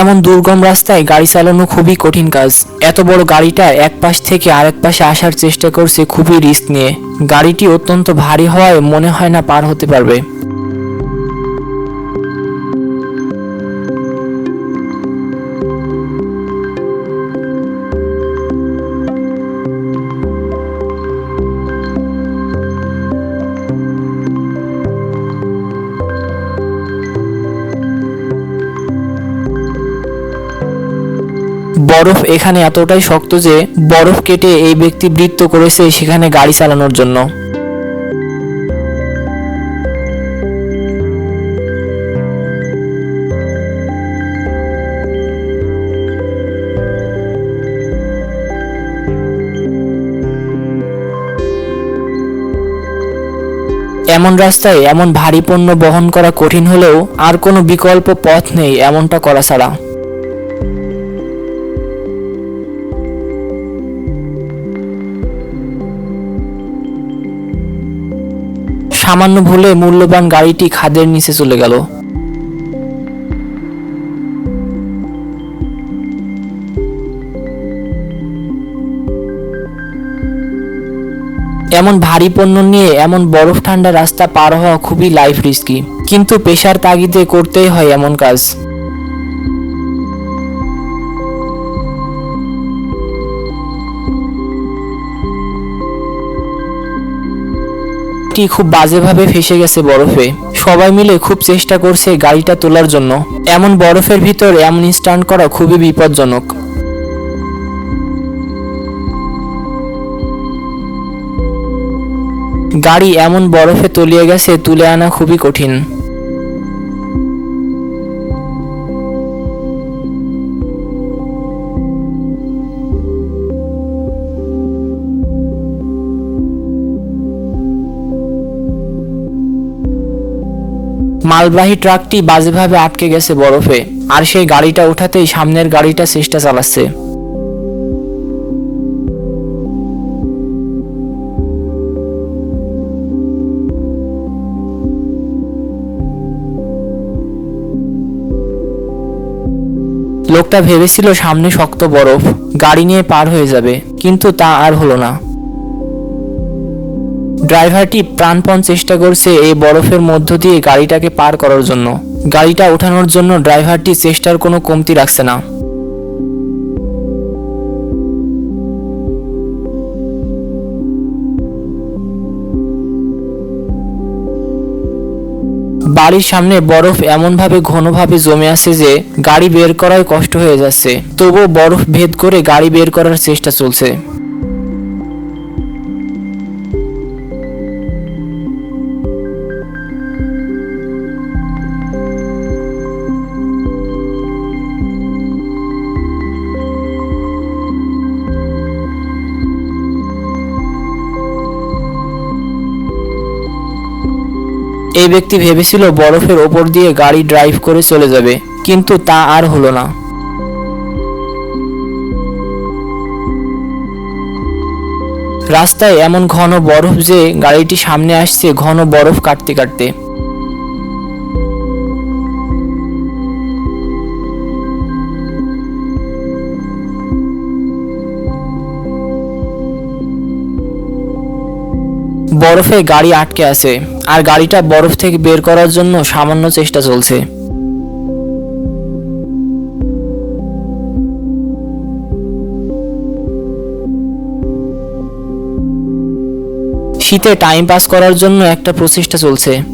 এমন দুর্গম রাস্তায় গাড়ি চালানো খুবই কঠিন কাজ। এত বড় গাড়িটা এক পাশ থেকে আরেক পাশে আসার চেষ্টা করছে খুবই রিস্ক নিয়ে। গাড়িটি অত্যন্ত ভারী হওয়ায় মনে হয় না পার হতে পারবে। বরফ এখানে এতটাই শক্ত যে বরফ কেটে এই ব্যক্তি বৃত্ত করেছে সেখানে গাড়ি চালানোর জন্য। এমন রাস্তায় এমন ভারী পণ্য বহন করা কঠিন হলেও আর কোনো বিকল্প পথ নেই এমনটা করা ছাড়া। সামান্য ভুলে মূল্যবান গাড়িটি খাদের নিচে চলে গেল। এমন ভারী পণ্য নিয়ে এমন বরফ ঠান্ডা রাস্তা পার হওয়া খুবই লাইফ রিস্কি কিন্তু পেশার তাগিদে করতেই হয় এমন কাজ। টি খুব বাজেভাবে ফেসে গেছে বরফে। সবাই মিলে খুব চেষ্টা করছে গাড়িটা তোলার জন্য। এমন বরফের ভিতর এমন স্টান্ট করা খুবই বিপজ্জনক। গাড়ি এমন বরফে তলিয়ে গেছে, তুলে আনা খুবই কঠিন। মালবাহী ট্রাকটি বাজেভাবে আটকে গেছে বরফে, আর সেই গাড়িটা উঠাতেই সামনের গাড়িটা চেষ্টা চালাচ্ছে। লোকটা ভেবেছিল সামনে শক্ত বরফ, গাড়ি নিয়ে পার হয়ে যাবে, কিন্তু তা আর হলো না। ড্রাইভারটি প্রাণপণ চেষ্টা করছে এই বরফের মধ্য দিয়ে গাড়িটাকে পার করার জন্য। গাড়িটা ওঠানোর জন্য ড্রাইভারটি চেষ্টার কোনো কমতি রাখছে না। বাড়ির সামনে বরফ এমনভাবে ঘনভাবে জমে আছে যে গাড়ি বের করাই কষ্ট হয়ে যাচ্ছে। তবুও বরফ ভেদ করে গাড়ি বের করার চেষ্টা চলছে। এই ব্যক্তি ভেবেছিল বরফের ওপর দিয়ে গাড়ি ড্রাইভ করে চলে যাবে, কিন্তু তা আর হলো না। রাস্তায় এমন ঘন বরফ যে গাড়িটি সামনে আসছে ঘন বরফ কাটতে কাটতে। বরফে গাড়ি আটকে আছে। আর গাড়িটা বরফ থেকে বের করার জন্য সামান্য চেষ্টা চলছে। শীতে টাইম পাস করার জন্য একটা প্রচেষ্টা চলছে।